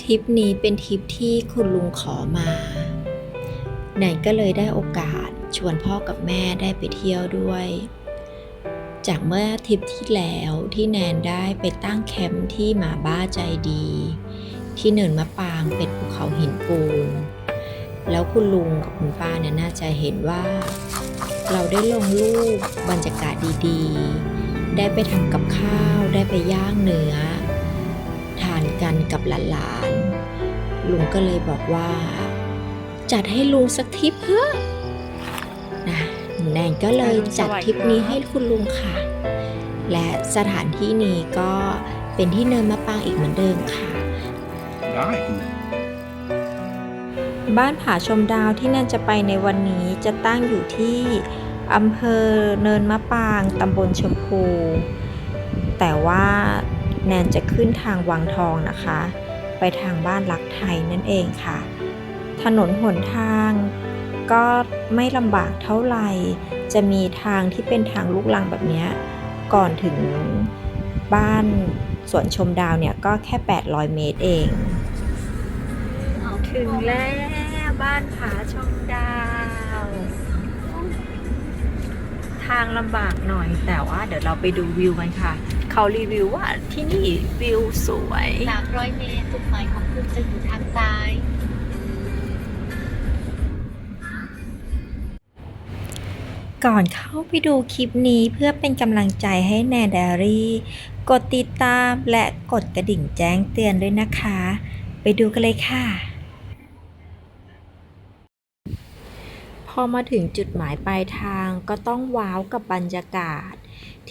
ทริปนี้เป็นทริปที่คุณลุงขอมาแนนก็เลยได้โอกาสชวนพ่อกับแม่ได้ไปเที่ยวด้วย จากเมื่อทริปที่แล้วที่แนนได้ไปตั้งแคมป์ที่หมาบ้าใจดี ที่เนินมะปางเป็นภูเขาหินปูน แล้วคุณลุงกับคุณป้าเนี่ยน่าจะเห็นว่า เราได้ลงรูปบรรยากาศดีๆ ได้ไปทำกับข้าวได้ไปย่างเนื้อ กันกับหลานๆ ลุงก็เลยบอกว่า จัดให้ลุงสักทริปเถอะนะแนนก็เลยจัดทริปนี้ให้คุณลุงค่ะ และสถานที่นี้ก็เป็นที่เนินมะปางอีกเหมือนเดิมค่ะ ได้บ้านผาชมดาวที่แนนจะไปในวันนี้จะตั้งอยู่ที่อำเภอเนินมะปางตำบลชมพู แต่ว่า แนนจะขึ้นทางวังทองนะคะ ไปทางบ้านรักไทยนั่นเองค่ะ ถนนหนทางก็ไม่ลำบากเท่าไหร่ จะมีทางที่เป็นทางลูกลังแบบเนี้ยก่อนถึงบ้านสวนชมดาวเนี่ยก็แค่ 800 เมตรเอง ถึงแล้วบ้านผาชมดาว ทางลำบากหน่อยแต่ว่าเดี๋ยวเราไปดูวิวกันค่ะ เขารีวิวว่าที่นี่วิวสวย300เมตรจุดหมายของคุณจะอยู่ทางซ้าย ก่อนเข้าไปดูคลิปนี้เพื่อเป็นกำลังใจให้แนนไดอารี่ กดติดตามและกดกระดิ่งแจ้งเตือนด้วยนะคะ ไปดูกันเลยค่ะ พอมาถึงจุดหมายปลายทางก็ต้องว้าวกับบรรยากาศ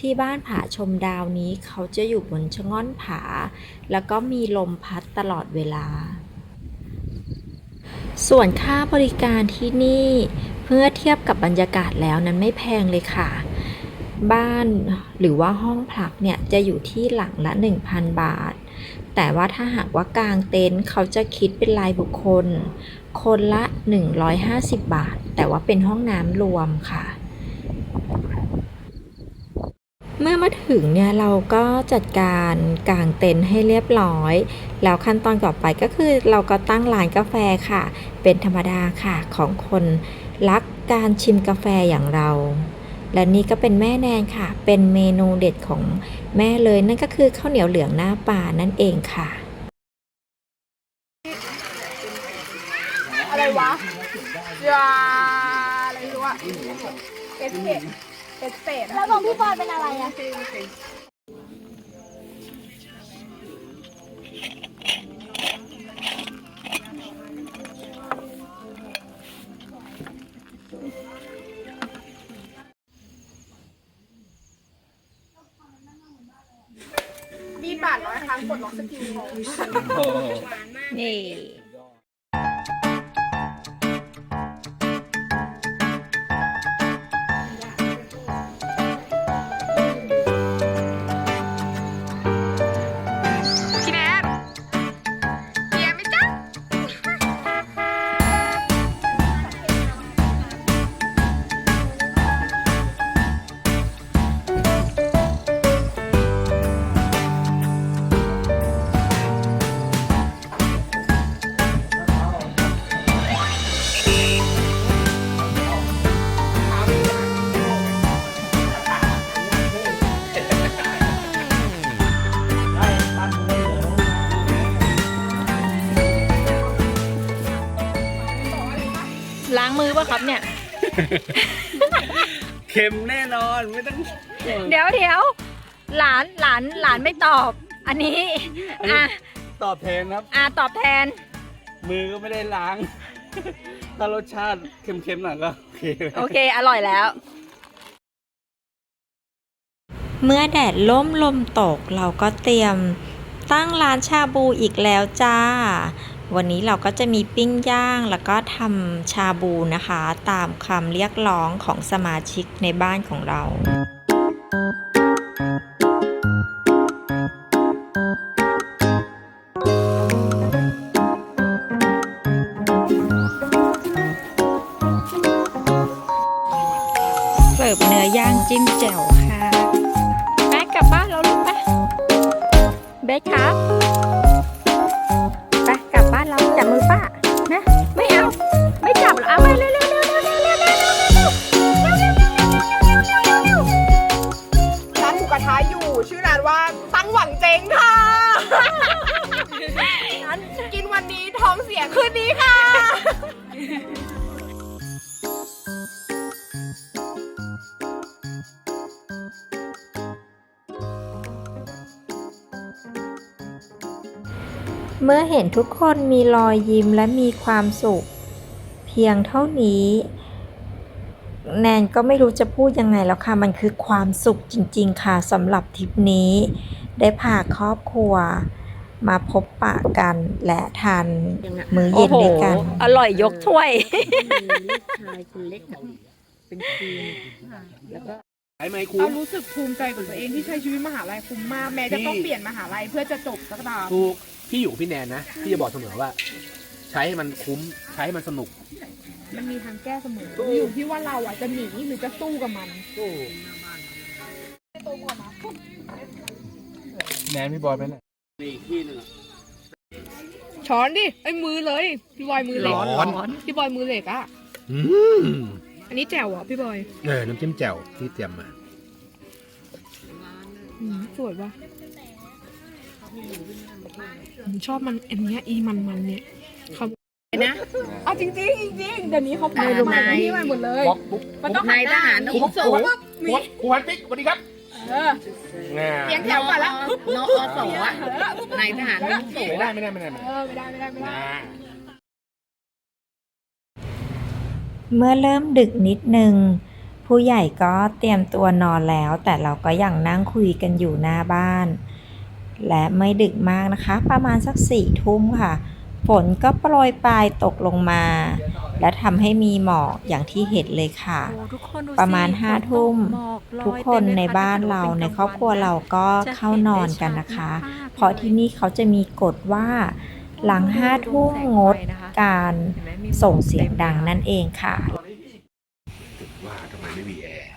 ที่บ้านผาชมดาวนี้เขาจะอยู่บนชะง่อนผา แล้วก็มีลมพัดตลอดเวลา ส่วนค่าบริการที่นี่เมื่อเทียบกับบรรยากาศแล้วนั้นไม่แพงเลยค่ะ บ้านหรือว่าห้องพักเนี่ยจะอยู่ที่หลังละ 1,000 บาท แต่ว่าถ้าหากว่ากางเต็นท์เขาจะคิดเป็นรายบุคคล คนละ 150 บาท แต่ว่าเป็นห้องน้ำรวมค่ะ เมื่อมาถึงเนี่ยเราก็จัดการกางเต็นท์ให้เรียบร้อย แล้วขั้นตอนต่อไปก็คือเราก็ตั้งร้านกาแฟค่ะ เป็นธรรมดาค่ะของคนรักการชิมกาแฟอย่างเรา และนี่ก็เป็นแม่แนนค่ะ เป็นเมนูเด็ดของแม่เลยนั่นก็คือข้าวเหนียวเหลืองหน้าป่านั่นเองค่ะ อะไรวะยาอะไรรู้อะเอสเปด เอสเปดแล้วของพี่บอยเป็นอะไรอะมีบาทร้อยครั้งกดล็อกสกิลของ นี่างมือป่ะครับเนี่ย เค็มแน่นอนไม่ต้องห่วงเดี๋ยวเดี๋ยวหลานหลานหลานไม่ตอบ อันนี้อะตอบแทนครับ อะตอบแทน มือก็ไม่ได้ล้าง ถ้ารสชาติเค็มๆหน่อยก็โอเคโอเค อร่อยแล้ว เมื่อแดดล่มลมตกเราก็เตรียมตั้งร้านชาบูอีกแล้วจ้า วันนี้เราก็จะมีปิ้งย่างแล้วก็ทำชาบูนะคะ ตามคำเรียกร้องของสมาชิกในบ้านของเราเสิร์ฟเนื้อย่างจิ้มแจ่วค่ะแม่กลับบ้านแล้วลูกไปเบสครับ เมื่อเห็นทุกคนมีรอยยิ้มและมีความสุข เพียงเท่านี้ แนนก็ไม่รู้จะพูดยังไงแล้วค่ะ มันคือความสุขจริง ๆ ค่ะสำหรับทริปนี้ ได้พาครอบครัว มาพบปะกันและทานมื้อเย็นด้วยกัน อร่อยยกถ้วย ไอ้ไมคุ้เรามรู้สึกภูมิใจกับตัวเองที่ใช้ชีวิตมหาลัยคุ้มมาก แม้จะต้องพี่เปลี่ยนมหาลัยเพื่อจะจบสักตาม ถูกพี่อยู่กับพี่แนนนะพี่จะบอกเสมอว่า ใช้ให้มันคุ้มใช้ให้มันสนุก มันมีทางแก้เสมอ อยู่ที่ว่าเราอะจะหนีหรือจะสู้กับมัน แนนพี่บอยไปไหนอีกที่หนึ่งอะช้อนดิ ไอ้ยมือเลย พี่บอยมือเหล็กร้อน พี่บอยมือเหล็กอะอืม อันนี้แจ่วเหรอพี่บอยเออน้ำจิ้มแจ่วที่เตรียมมา อืมสวยว่ะผมชอบมันอันเนี้ยอีมันมันๆเนี่ยเขานะเอาจริงจริงๆจริงๆเดี๋ยวนี้เขาปรับใหม่ที่ใหม่หมดเลยบล็อกปุ๊บมันต้องนายทหารปุ๊บปุ๊บปุ๊บมีปุ๊บครูฮันปิ๊กสวัสดีครับเออแน่เสียงแถวก่อนแล้วนอสอะนายทหารไม่สูงไม่ได้ไม่ได้ไม่ได้ไม่เอได้อไม่ได้ไม่ได้ไม่ได้อ่า เมื่อเริ่มดึกนิดนึง ผู้ใหญ่ก็เตรียมตัวนอนแล้ว แต่เราก็ยังนั่งคุยกันอยู่หน้าบ้าน และไม่ดึกมากนะคะ ประมาณสักสี่ทุ่มค่ะ ฝนก็โปรยปลายตกลงมา และทำให้มีหมอกอย่างที่เห็นเลยค่ะ ประมาณห้าทุ่ม ทุกคนในบ้านเราในครอบครัวเราก็เข้านอนกันนะคะ เพราะที่นี่เขาจะมีกฎว่า หลังห้าทุ่มงดการส่งเสียงดังนั่นเองค่ะว่าทำไมไม่มีแอร์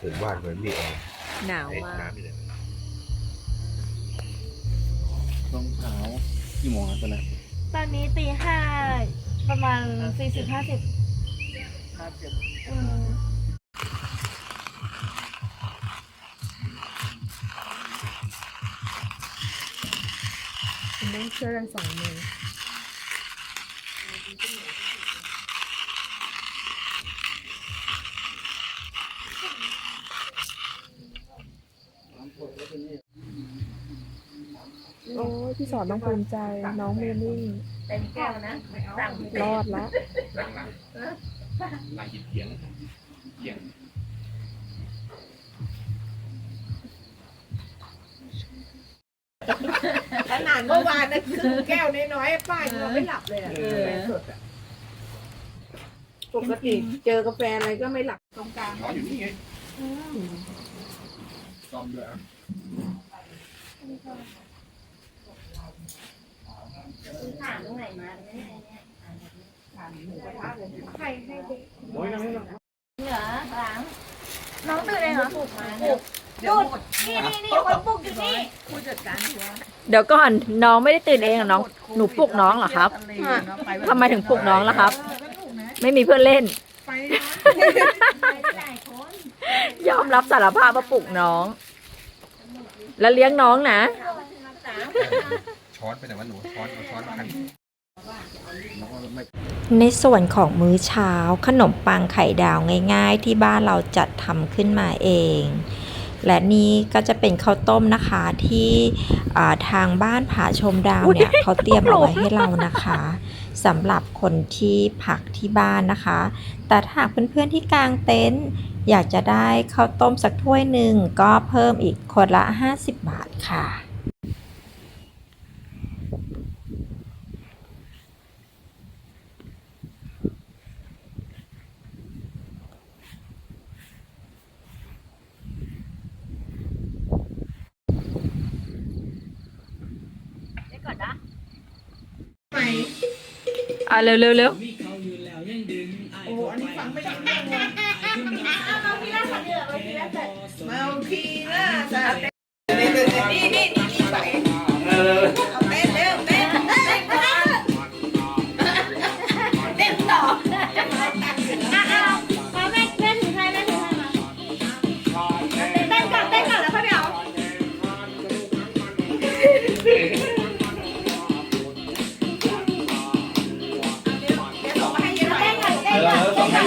ถึงว่าทำไมไม่มีแอร์หนาวไอ้มากน้ำไม่ได้รองเท้ากี่โมงครับตอนนั้นตอนนี้ตีห้าประมาณสี่สิบห้าสิบมัน ต้องช่วยกันสองมือโอ้ยพี่สอนต้องภูมิใจน้องเมลี่เต็มแก้วนะสั่งรอดละหลายหินเถียงเถียงข นาดเมื่อวานนะคือแก้วน้อยๆป้ายังนอนไม่หลับเลยอะสดอะปกติเจอกาแฟอะไรก็ไม่หลับตรงกลางนอนอยู่นี่ไงซ่อมด้วยอะถามตรงไหนมาไม่ได้เนี่ยใครให้เด็กโอ้ยนั่งนั่งเหรอหลังน้องตื่นเลยเหรอปลุกมาปลุก หยุดนี่นี่นี่คนปลุกอยู่นี่เดี๋ยวก่อนน้องไม่ได้ตื่นเองเหรอน้อง หนูปลุกน้องเหรอครับทำไมถึงปลุกน้องล่ะครับ ไม่มีเพื่อนเล่น ไปหลายคนยอมรับสารภาพว่าปลุกน้อง แล้วเลี้ยงน้องนะ ช้อนไปไหนวะหนูช้อนเอาช้อนมาคันแล้วก็ไม่ในส่วนของมื้อเช้าขนมปังไข่ดาวง่าย ๆ ที่บ้านเราจัดทำขึ้นมาเอง และนี่ก็จะเป็นข้าวต้มนะคะที่อ่าทางบ้านผาชมดาวเนี่ยเขาเตรียมเอาไว้ให้เรานะคะสำหรับคนที่พักที่บ้านนะคะ แต่ถ้าหากเพื่อนๆที่กางเต็นท์อยากจะได้ข้าวต้มสักถ้วยหนึ่งก็เพิ่มอีกคนละ 50 บาทค่ะ เร็วเร็วเร็วโอ้อันนี้ฟังไม่ได้เอามาพีล่าสันเดือดมาพีล่าสันมาพีล่าสันนี่นี่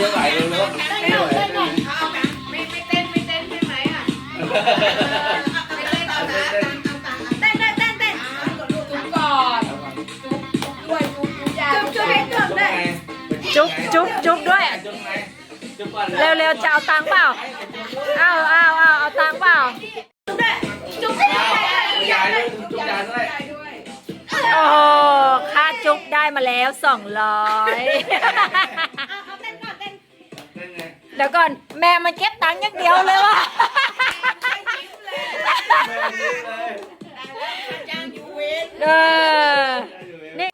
เยอะไหลเร็วจุ๊บจุ๊บจุ๊เต้วย จุ๊บไหนจุ๊บก่อนเร็วๆจะเอาตังค์เปล่าเอาเอาเอาเอาตังค์เปล่า จุ๊บด้จุ๊บยด้จุ๊บยายด้วยโอ้ค่าจุ๊บได้มาแล้วสองร้อย ดี๋ยวก่อนแม่มันเก็บตังค์อย่างเดียวเลยว่ะแบบนี้เลยเออนี่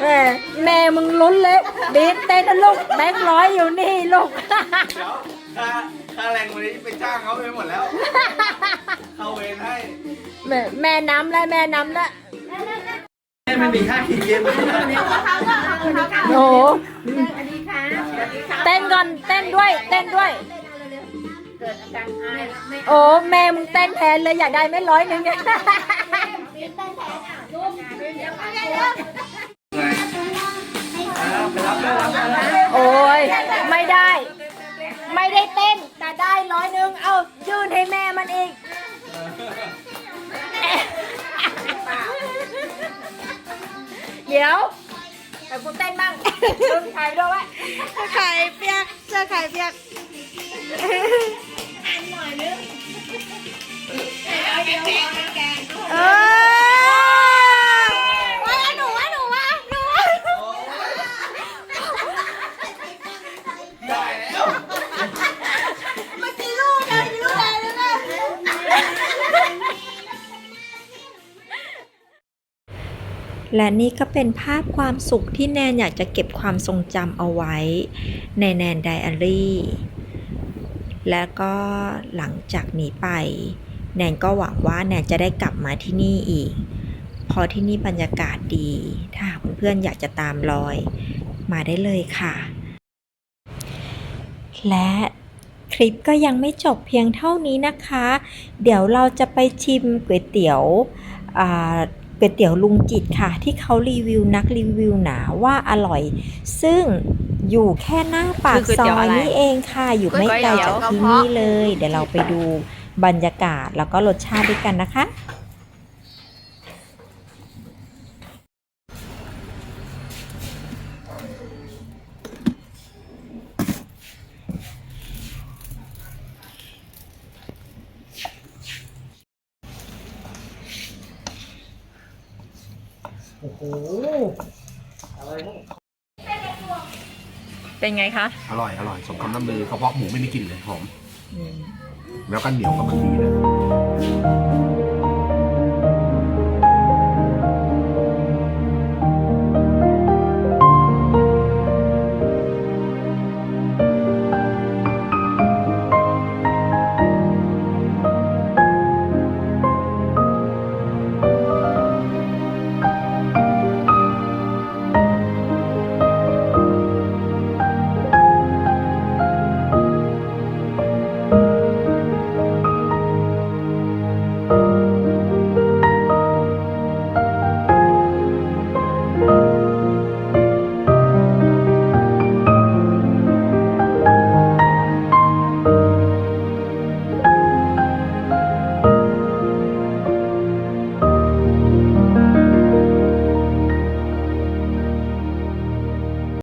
แม่แม่มึงลุ้นเลยดีนเต้นนะลูกแบงค์ร้อยอยู่นี่ลูกเดี๋ยวค่าค่าแรงวันนี้ไปจ้างเขาไปหมดแล้ว เข้าเวรให้ แม่แม่น้ำแล้วแม่น้ำแล้วให้มันมีค่าขี่เย็นโอ้โห เต้นก่อนเต้นด้วย เต้นด้วย เกิดอาการอายแล้วไม่โอ้แม่มึงเต้นแทนเลยอยากได้ไม่ร้อยหนึ่งเนี่ยไงเอาไปรับไปรับไปรับโอ้ยไม่ได้ ไม่ได้เต้นแต่ได้ร้อยหนึ่งเอายื่นให้แม่มันอีกเดี๋ยว แต่กูเต้นบ้างดึงไข่ด้วยวะไข่เปียกเสื้อไข่เปียกเออ และนี่ก็เป็นภาพความสุขที่แนนอยากจะเก็บความทรงจำเอาไว้ในแนนไดอารี่ และก็หลังจากนี้ไป แนนก็หวังว่าแนนจะได้กลับมาที่นี่อีกพราะที่นี่บรรยากาศดี ถ้าหากเพื่อนๆอยากจะตามรอย มาได้เลยค่ะ และคลิปก็ยังไม่จบเพียงเท่านี้นะคะ เดี๋ยวเราจะไปชิมก๋วยเตี๋ยวอ่า ก๋วยเตี๋ยวลุงจิตค่ะ ที่เขารีวิวนักรีวิวหนาว่าอร่อย ซึ่งอยู่แค่หน้าปากซอยนี่เองค่ะ อยู่ไม่ไกลจากที่นี่เลย เดี๋ยวเราไปดูบรรยากาศแล้วก็รสชาติด้วยกันนะคะ เป็นไงคะ อร่อย อร่อย สมคำน้ำลือกระเพาะหมูไม่มีกลิ่นเลยหอม แล้วก็เหนียวก็มันดีเลย